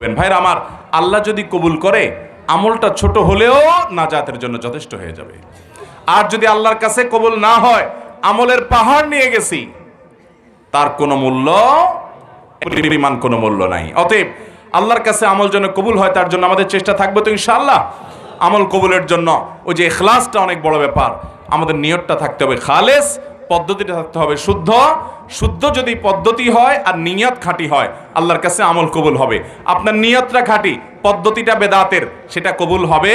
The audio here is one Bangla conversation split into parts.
ভাইরা আমার, আল্লাহ যদি কবুল করে, আমলটা ছোট হলেও নাজাতের জন্য যথেষ্ট হয়ে যাবে। আর যদি আল্লাহর কাছে কবুল না হয়, আমলের পাহাড় নিয়ে গেছি, তার কোনো মূল্য, পরিমাণ কোনো মূল্য নাই। অতএব, আল্লাহর কাছে আমল যেন কবুল হয়, তার জন্য আমাদের চেষ্টা থাকবে তো ইনশাআল্লাহ। আমল কবুলের জন্য, ওই যে এখলাসটা অনেক বড় ব্যাপার। আমাদের নিয়তটা থাকতে হবে খালেস পদ্ধতিটা থাকতে হবে শুদ্ধ। শুদ্ধ যদি পদ্ধতি হয় আর নিয়ত খাঁটি হয়, আল্লাহর কাছে আমল কবুল হবে। আপনার নিয়তটা খাঁটি, পদ্ধতিটা বেদাতের, সেটা কবুল হবে।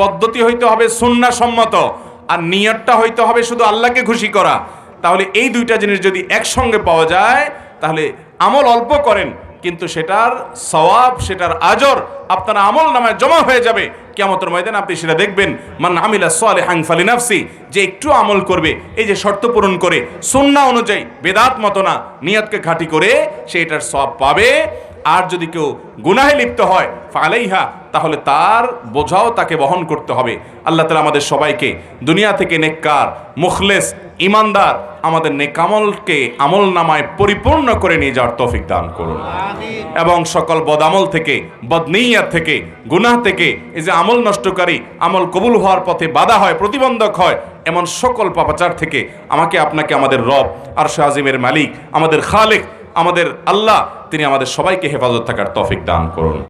পদ্ধতি হইতে হবে সুন্না সম্মত আর নিয়তটা হইতে হবে শুধু আল্লাহকে খুশি করা। তাহলে এই দুইটা জিনিস যদি একসঙ্গে পাওয়া যায়, তাহলে আমল অল্প করেন কিন্তু সেটার সওয়াব, সেটার আজর আপনার আমল নামায় জমা হয়ে যাবে। কেমতর ময়দানে আপনি সেটা দেখবেন। মান আমিলা সোয়ালে হাংফালি নাফসি যে একটু আমল করবে, এই যে শর্ত পূরণ করে সুন্না অনুযায়ী, বেদাত মতো না, নিয়তকে খাঁটি করে সে এটার সব পাবে। আর যদি কেউ গুনাহে লিপ্ত হয়, ফালাইহা, তাহলে তার বোঝাও তাকে বহন করতে হবে। আল্লাহ তালা আমাদের সবাইকে দুনিয়া থেকে নেককার, মুখলেস ইমানদার আমাদের নেকামলকে আমল নামায় পরিপূর্ণ করে নিয়ে যাওয়ার তফিক দান করুন। এবং সকল বদামল থেকে বদনিয়াত থেকে গুনাহ থেকে এই যে আমল নষ্টকারী আমল কবুল হওয়ার পথে বাধা হয় প্রতিবন্ধক হয় এমন সকল পাপাচার থেকে আমাকে আপনাকে আমাদের রব আর শাহজিমের মালিক আমাদের খালেক আমাদের আল্লাহ তিনি আমাদের সবাইকে হেফাজত থাকার তৌফিক দান করুন।